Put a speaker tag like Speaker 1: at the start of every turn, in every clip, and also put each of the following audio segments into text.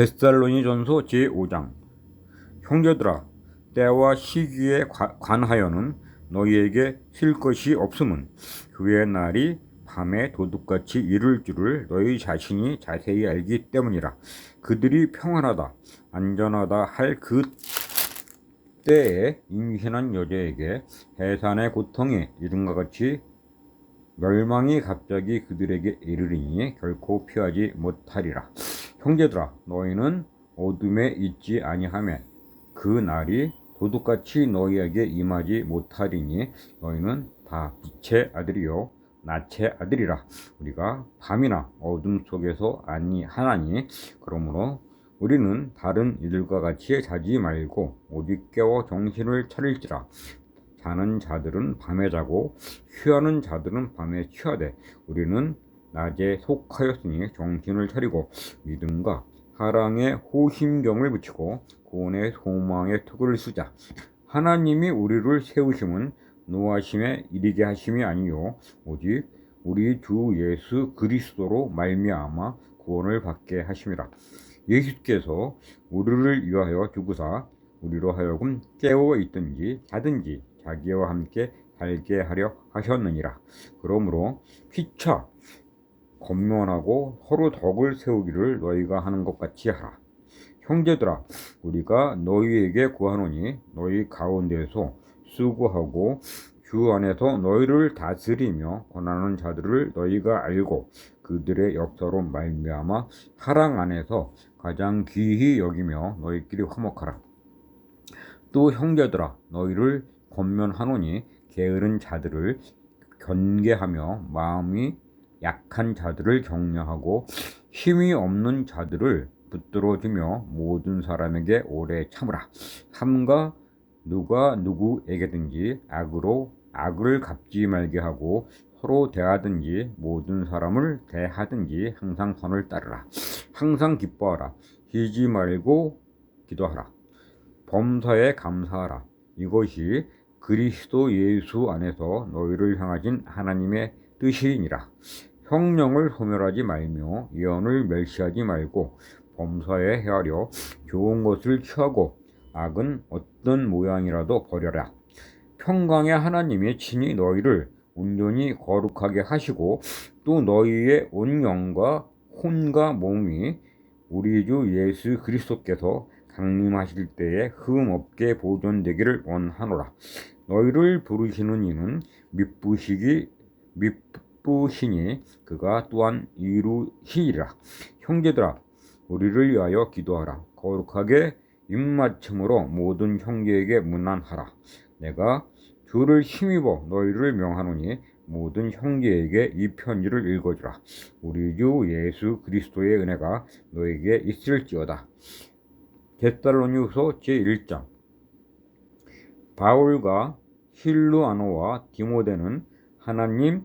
Speaker 1: 데살로니전서 제5장 형제들아 때와 시기에 과- 관하여는 너희에게 쓸 것이 없음은 그의 날이 밤에 도둑같이 이를 줄을 너희 자신이 자세히 알기 때문이라 그들이 평안하다 안전하다 할 그 때에 임신한 여자에게 해산의 고통이 이른과 같이 멸망이 갑자기 그들에게 이르리니 결코 피하지 못하리라. 형제들아, 너희는 어둠에 있지 아니하며 그 날이 도둑같이 너희에게 임하지 못하리니 너희는 다 빛의 아들이요 낮의 아들이라. 우리가 밤이나 어둠 속에서 아니 하나니 그러므로 우리는 다른 이들과 같이 자지 말고 오직 깨워 정신을 차릴지라. 자는 자들은 밤에 자고 취하는 자들은 밤에 취하되 우리는 낮에 속하였으니 정신을 차리고 믿음과 사랑에 호심경을 붙이고 구원의 소망의 투구를 쓰자 하나님이 우리를 세우심은 노하심에 이르게 하심이 아니요 오직 우리 주 예수 그리스도로 말미암아 구원을 받게 하심이라 예수께서 우리를 위하여 죽으사 우리로 하여금 깨어 있든지 자든지 자기와 함께 살게 하려 하셨느니라. 그러므로 피차 건면하고 서로 덕을 세우기를 너희가 하는 것 같이 하라. 형제들아, 우리가 너희에게 구하노니 너희 가운데서 수고하고 주 안에서 너희를 다스리며 권하는 자들을 너희가 알고 그들의 역사로 말미암아 사랑 안에서 가장 귀히 여기며 너희끼리 화목하라. 또 형제들아, 너희를 권면하노니 게으른 자들을 견계하며 마음이 약한 자들을 격려하고 힘이 없는 자들을 붙들어주며 모든 사람에게 오래 참으라. 삼가 누가 누구에게든지 악으로 악을 갚지 말게 하고 서로 대하든지 모든 사람을 대하든지 항상 선을 따르라. 항상 기뻐하라. 쉬지 말고 기도하라. 범사에 감사하라. 이것이 그리스도 예수 안에서 너희를 향하신 하나님의 뜻이니라. 성령을 소멸하지 말며 예언을 멸시하지 말고 범사에 헤아려 좋은 것을 취하고 악은 어떤 모양이라도 버려라. 평강의 하나님이 친히 너희를 온전히 거룩하게 하시고 또 너희의 온 영과 혼과 몸이 우리 주 예수 그리스도께서 강림하실 때에 흠 없게 보존되기를 원하노라. 너희를 부르시는 이는 미쁘시기 미쁘 시니 그가 또한 이루시리라. 형제들아, 우리를 위하여 기도하라. 거룩하게 입맞춤으로 모든 형제에게 문안하라. 내가 주를 힘입어 너희를 명하노니 모든 형제에게 이 편지를 읽어주라. 우리 주 예수 그리스도의 은혜가 너에게 있을지어다. 데살로니후서 제1장 바울과 실루아노와 디모데는 하나님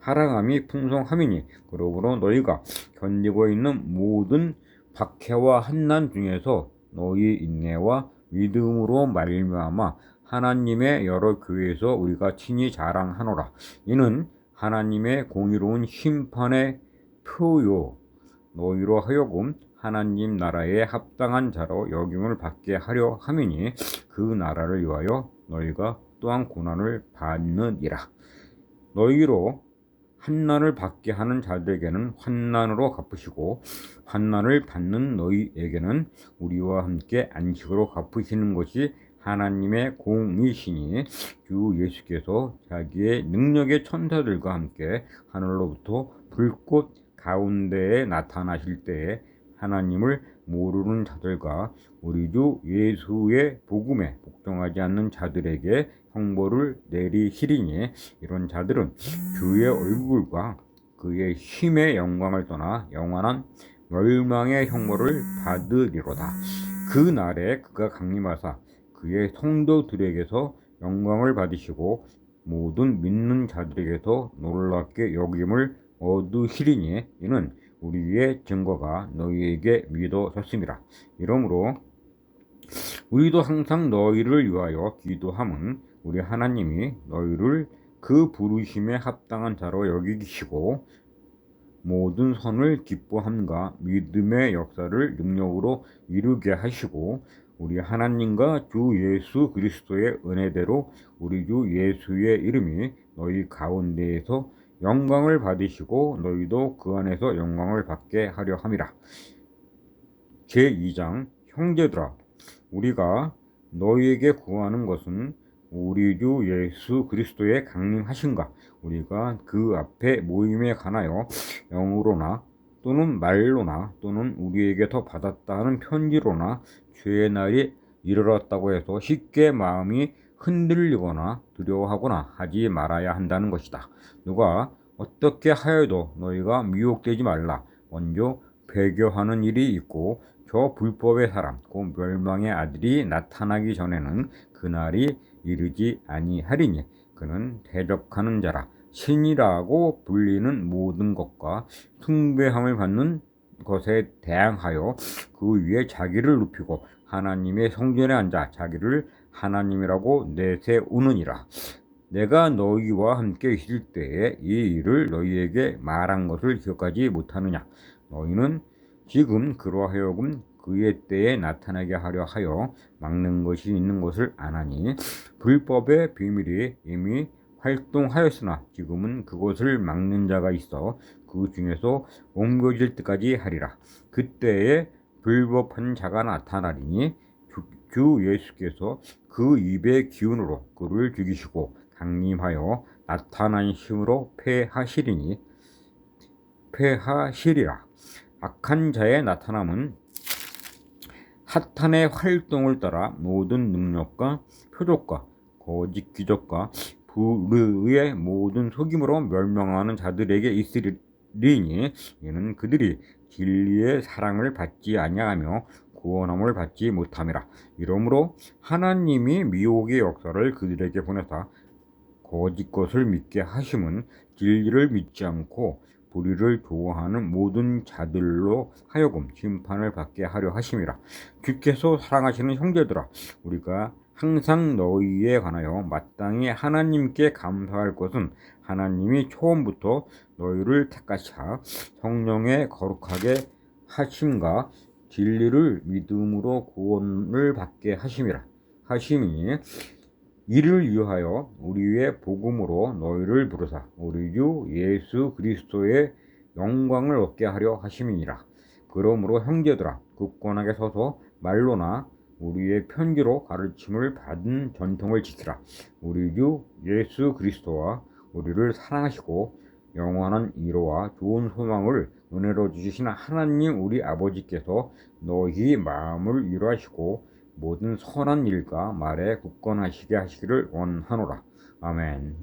Speaker 1: 사랑함이 풍성함이니 그러므로 너희가 견디고 있는 모든 박해와 한난 중에서 너희 인내와 믿음으로 말미암아 하나님의 여러 교회에서 우리가 친히 자랑하노라. 이는 하나님의 공의로운 심판의 표요. 너희로 하여금 하나님 나라에 합당한 자로 여김을 받게 하려 함이니 그 나라를 위하여 너희가 또한 고난을 받느니라. 너희로 환난을 받게 하는 자들에게는 환난으로 갚으시고 환난을 받는 너희에게는 우리와 함께 안식으로 갚으시는 것이 하나님의 공이시니 주 예수께서 자기의 능력의 천사들과 함께 하늘로부터 불꽃 가운데에 나타나실 때에 하나님을 모르는 자들과 우리 주 예수의 복음에 복종하지 않는 자들에게 형벌을 내리시리니 이런 자들은 주의 얼굴과 그의 힘의 영광을 떠나 영원한 멸망의 형벌을 받으리로다. 그 날에 그가 강림하사 그의 성도들에게서 영광을 받으시고 모든 믿는 자들에게서 놀랍게 여김을 얻으시리니 이는 우리의 증거가 너희에게 믿어졌습니다. 이러므로 우리도 항상 너희를 위하여 기도함은 우리 하나님이 너희를 그 부르심에 합당한 자로 여기시고 모든 선을 기뻐함과 믿음의 역사를 능력으로 이루게 하시고 우리 하나님과 주 예수 그리스도의 은혜대로 우리 주 예수의 이름이 너희 가운데에서 영광을 받으시고 너희도 그 안에서 영광을 받게 하려 함이라. 제2장 형제들아 우리가 너희에게 구하는 것은 우리 주 예수 그리스도의 강림하신가 우리가 그 앞에 모임에 관하여 영으로나 또는 말로나 또는 우리에게 더 받았다 하는 편지로나 죄의 날이 이르렀다고 해서 쉽게 마음이 흔들리거나 두려워하거나 하지 말아야 한다는 것이다. 누가 어떻게 하여도 너희가 미혹되지 말라. 먼저 배교하는 일이 있고 저 불법의 사람, 곧 멸망의 아들이 나타나기 전에는 그날이 이르지 아니하리니 그는 대적하는 자라 신이라고 불리는 모든 것과 숭배함을 받는 것에 대항하여 그 위에 자기를 높이고 하나님의 성전에 앉아 자기를 하나님이라고 내세우느니라. 내가 너희와 함께 있을 때에 이 일을 너희에게 말한 것을 기억하지 못하느냐? 너희는 지금 그러하여금 그의 때에 나타나게 하려 하여 막는 것이 있는 것을 아나니 불법의 비밀이 이미 활동하였으나 지금은 그것을 막는 자가 있어 그 중에서 옮겨질 때까지 하리라. 그때에 불법한 자가 나타나리니 주, 주 예수께서 그 입의 기운으로 그를 죽이시고 강림하여 나타난 힘으로 패하시리니 패하시리라. 악한 자의 나타남은 사탄의 활동을 따라 모든 능력과 표적과 거짓 기적과 불의의 모든 속임으로 멸망하는 자들에게 있으리니 이는 그들이 진리의 사랑을 받지 아니하며 구원함을 받지 못함이라. 이러므로 하나님이 미혹의 역사를 그들에게 보내사 거짓 것을 믿게 하심은 진리를 믿지 않고 불의를 좋아하는 모든 자들로 하여금 심판을 받게 하려 하심이라. 주께서 사랑하시는 형제들아, 우리가 항상 너희에 관하여 마땅히 하나님께 감사할 것은 하나님이 처음부터 너희를 택하사 성령에 거룩하게 하심과 진리를 믿음으로 구원을 받게 하심이라. 하심이니 이를 위하여 우리의 복음으로 너희를 부르사 우리 주 예수 그리스도의 영광을 얻게 하려 하심이니라. 그러므로 형제들아 굳건하게 서서 말로나 우리의 편지로 가르침을 받은 전통을 지키라. 우리 주 예수 그리스도와 우리를 사랑하시고 영원한 위로와 좋은 소망을 은혜로 주시는 하나님 우리 아버지께서 너희 마음을 위로하시고 모든 선한 일과 말에 굳건하시게 하시기를 원하노라. 아멘.